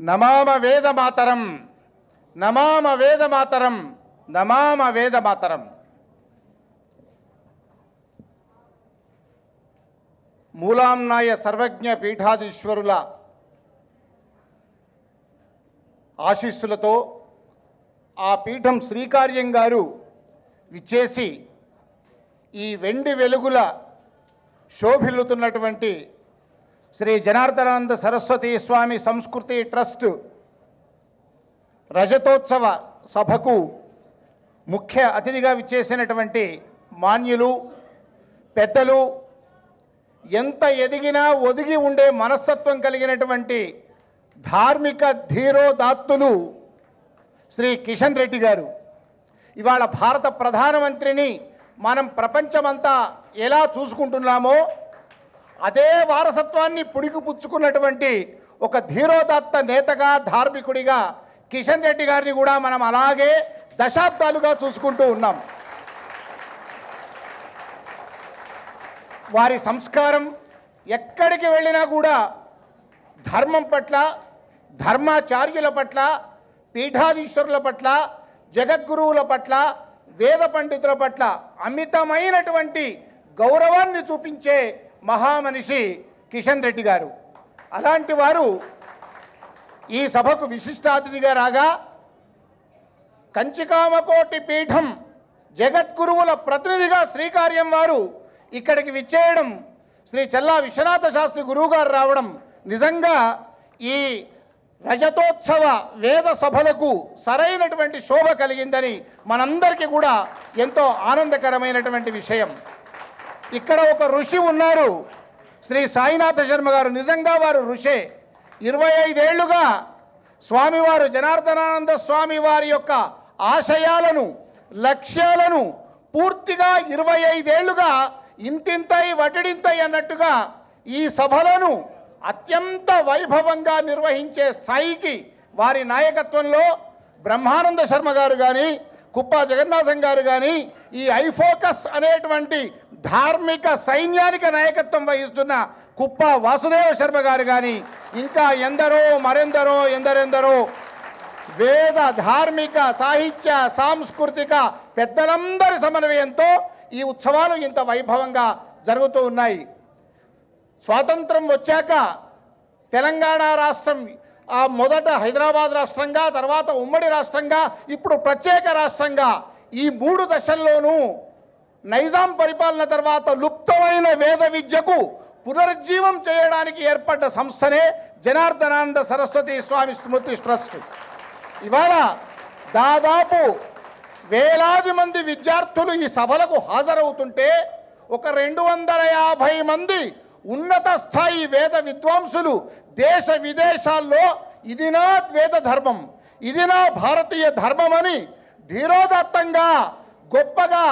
నమామ వేదమాతరం. నమామ వేదమాతరం. నమామ వేదమాతరం. మూలాంనాయ సర్వజ్ఞ పీఠాధీశ్వరుల ఆశీస్సులతో ఆ పీఠం శ్రీకార్యం గారు విచ్చేసి ఈ వెండి వెలుగుల శోభిల్లుతున్నటువంటి శ్రీ జనార్దనానంద సరస్వతి స్వామి సంస్కృతి ట్రస్ట్ రజతోత్సవ సభకు ముఖ్య అతిథిగా విచ్చేసినటువంటి మాన్యులు పెద్దలు ఎంత ఎదిగినా ఒదిగి ఉండే మనస్తత్వం కలిగినటువంటి ధార్మిక ధీరోదాత్తులు శ్రీ కిషన్ రెడ్డి గారు. ఇవాళ భారత ప్రధానమంత్రిని మనం ప్రపంచమంతా ఎలా చూసుకుంటున్నామో అదే వారసత్వాన్ని పుడికిపుచ్చుకున్నటువంటి ఒక ధీరోదత్త నేతగా ధార్మికుడిగా కిషన్ రెడ్డి గారిని కూడా మనం అలాగే దశాబ్దాలుగా చూసుకుంటూ ఉన్నాం. వారి సంస్కారం ఎక్కడికి వెళ్ళినా కూడా ధర్మం పట్ల ధర్మాచార్యుల పట్ల పీఠాధీశ్వరుల పట్ల జగద్గురువుల పట్ల వేద పండితుల పట్ల అమితమైనటువంటి గౌరవాన్ని చూపించే మహామనిషి కిషన్ రెడ్డి గారు. అలాంటి వారు ఈ సభకు విశిష్ట అతిథిగా రాగా కంచికామకోటి పీఠం జగద్గురువుల ప్రతినిధిగా శ్రీకార్యం వారు ఇక్కడికి విచ్చేయడం శ్రీ చెల్లా విశ్వనాథ శాస్త్రి గురువు గారు రావడం నిజంగా ఈ రజతోత్సవ వేద సభలకు సరైనటువంటి శోభ కలిగిందని మనందరికీ కూడా ఎంతో ఆనందకరమైనటువంటి విషయం. ఇక్కడ ఒక ఋషి ఉన్నారు. శ్రీ సాయినాథ శర్మ గారు. నిజంగా వారు ఋషే. ఇరవై ఐదేళ్ళుగా స్వామివారు జనార్దనానంద స్వామి వారి యొక్క ఆశయాలను లక్ష్యాలను పూర్తిగా ఇరవై ఐదేళ్ళుగా ఇంతింతై వటిడింతై అన్నట్టుగా ఈ సభలను అత్యంత వైభవంగా నిర్వహించే స్థాయికి వారి నాయకత్వంలో బ్రహ్మానంద శర్మ గారు కానీ కుప్ప జగన్నాథం గారు కానీ ఈ ఐఫోకస్ అనేటువంటి ధార్మిక సైన్యానికి నాయకత్వం వహిస్తున్న కుప్ప వాసుదేవ శర్మ గారు కానీ ఇంకా ఎందరో మరెందరో ఎందరెందరో వేద ధార్మిక సాహిత్య సాంస్కృతిక పెద్దలందరి సమన్వయంతో ఈ ఉత్సవాలు ఇంత వైభవంగా జరుగుతూ ఉన్నాయి. స్వాతంత్రం వచ్చాక తెలంగాణ రాష్ట్రం ఆ మొదట హైదరాబాద్ రాష్ట్రంగా తర్వాత ఉమ్మడి రాష్ట్రంగా ఇప్పుడు ప్రత్యేక రాష్ట్రంగా ఈ మూడు దశల్లోనూ నైజాం పరిపాలన తర్వాత లుప్తమైన వేద విద్యకు పునరుజ్జీవం చేయడానికి ఏర్పడ్డ సంస్థనే జనార్దనానంద సరస్వతి స్వామి స్మృతి ట్రస్ట్. ఇవాళ దాదాపు వేలాది మంది విద్యార్థులు ఈ సభలకు హాజరవుతుంటే ఒక రెండు వందల యాభై మంది ఉన్నత స్థాయి వేద విద్వాంసులు దేశ విదేశాల్లో ఇది నా వేద ధర్మం ఇది నా భారతీయ ధర్మమని ధీరోదత్తంగా గొప్పగా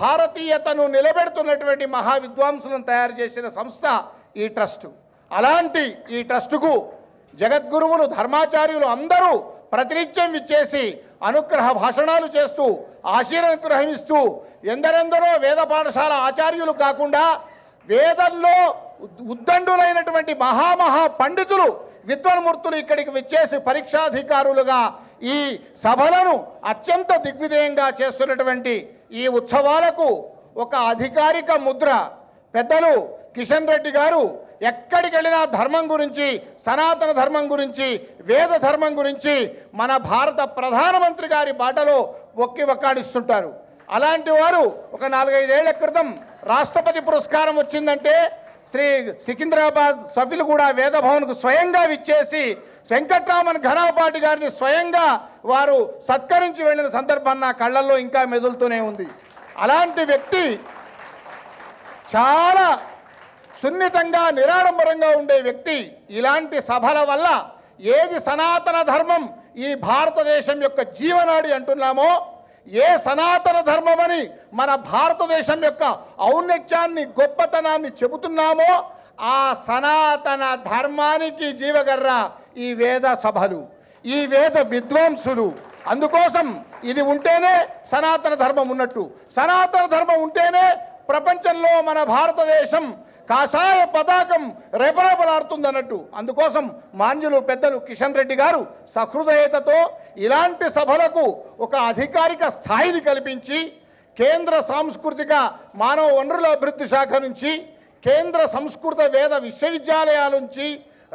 భారతీయతను నిలబెడుతున్నటువంటి మహా విద్వాంసులను తయారు చేసిన సంస్థ ఈ ట్రస్ట్. అలాంటి ఈ ట్రస్టుకు జగద్గురువులు ధర్మాచార్యులు అందరూ ప్రతినిత్యం ఇచ్చేసి అనుగ్రహ భాషణాలు చేస్తూ ఆశీర్వనుగ్రహం ఎందరెందరో వేద పాఠశాల ఆచార్యులు కాకుండా వేదంలో ఉద్దండులైనటువంటి మహామహా పండితులు విద్వన్మూర్తులు ఇక్కడికి విచ్చేసి పరీక్షాధికారులుగా ఈ సభలను అత్యంత దిగ్విజయంగా చేస్తున్నటువంటి ఈ ఉత్సవాలకు ఒక అధికారిక ముద్ర. పెద్దలు కిషన్ రెడ్డి గారు ఎక్కడికి వెళ్ళినా ధర్మం గురించి సనాతన ధర్మం గురించి వేద ధర్మం గురించి మన భారత ప్రధానమంత్రి గారి బాటలో ఒక్కి ఒక్కాడిస్తుంటారు అలాంటి వారు ఒక నాలుగైదేళ్ళ క్రితం రాష్ట్రపతి పురస్కారం వచ్చిందంటే శ్రీ సికింద్రాబాద్ సభ్యులు కూడా వేదభవన్కు స్వయంగా విచ్చేసి వెంకట్రామన్ ఘనాపాటి గారిని స్వయంగా వారు సత్కరించి వెళ్ళిన సందర్భం నా కళ్ళల్లో ఇంకా మెదులుతూనే ఉంది. అలాంటి వ్యక్తి చాలా సున్నితంగా నిరాడంబరంగా ఉండే వ్యక్తి. ఇలాంటి సభల వల్ల ఏది సనాతన ధర్మం ఈ భారతదేశం యొక్క జీవనాడి అంటున్నామో ఏ సనాతన ధర్మమని మన భారతదేశం యొక్క ఔన్నత్యాన్ని గొప్పతనాన్ని చెబుతున్నామో ఆ సనాతన ధర్మానికి జీవగర్ర ఈ వేద సభలు ఈ వేద విద్వాంసులు. అందుకోసం ఇది ఉంటేనే సనాతన ధర్మం ఉన్నట్టు. సనాతన ధర్మం ఉంటేనే ప్రపంచంలో మన భారతదేశం కాషాయ పతాకం రేపరేపలాడుతుంది అన్నట్టు అందుకోసం మాన్యులు పెద్దలు కిషన్ రెడ్డి గారు సహృదయతతో ఇలాంటి సభలకు ఒక అధికారిక స్థాయిని కల్పించి కేంద్ర సాంస్కృతిక మానవ వనరుల అభివృద్ధి శాఖ నుంచి కేంద్ర సంస్కృత వేద విశ్వవిద్యాలయాల నుంచి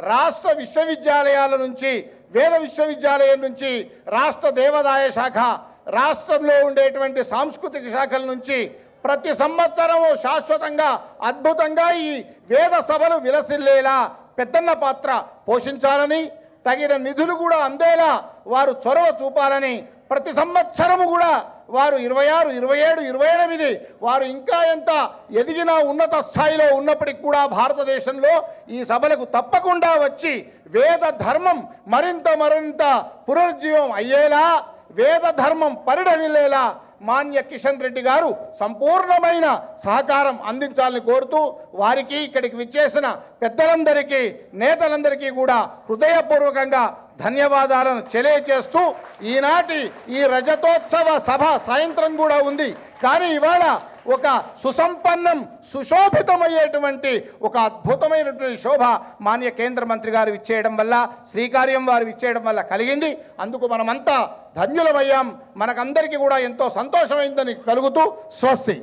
రాష్ట్ర విశ్వవిద్యాలయాల నుంచి వేద విశ్వవిద్యాలయం నుంచి రాష్ట్ర దేవాదాయ శాఖ రాష్ట్రంలో ఉండేటువంటి సాంస్కృతిక శాఖల నుంచి ప్రతి సంవత్సరము శాశ్వతంగా అద్భుతంగా ఈ వేద సభలు విలసిల్లేలా పెద్దన్న పాత్ర పోషించాలని తగిన నిధులు కూడా అందేలా వారు చొరవ చూపాలని ప్రతి సంవత్సరము కూడా వారు ఇరవై ఆరు ఇరవై ఏడు ఇరవై ఎనిమిది వారు ఇంకా ఎంత ఎదిగినా ఉన్నత స్థాయిలో ఉన్నప్పటికి కూడా భారతదేశంలో ఈ సభలకు తప్పకుండా వచ్చి వేద ధర్మం మరింత మరింత పునరుజ్జీవం అయ్యేలా వేద ధర్మం పరిడవిల్లేలా మాన్య కిషన్ రెడ్డి గారు సంపూర్ణమైన సహకారం అందించాలని కోరుతూ వారికి ఇక్కడికి విచ్చేసిన పెద్దలందరికీ నేతలందరికీ కూడా హృదయపూర్వకంగా ధన్యవాదాలను తెలియచేస్తూ ఈనాటి ఈ రజతోత్సవ సభ సాయంత్రం కూడా ఉంది. కానీ ఇవాళ ఒక సుసంపన్నం సుశోభితమయ్యేటువంటి ఒక అద్భుతమైనటువంటి శోభ మాన్య కేంద్ర మంత్రి గారు ఇచ్చేయడం వల్ల శ్రీకార్యం వారు ఇచ్చేయడం వల్ల కలిగింది. అందుకు మనమంతా ధన్యులమయ్యాం. మనకందరికీ కూడా ఎంతో సంతోషమైందని కలుగుతూ స్వస్తి.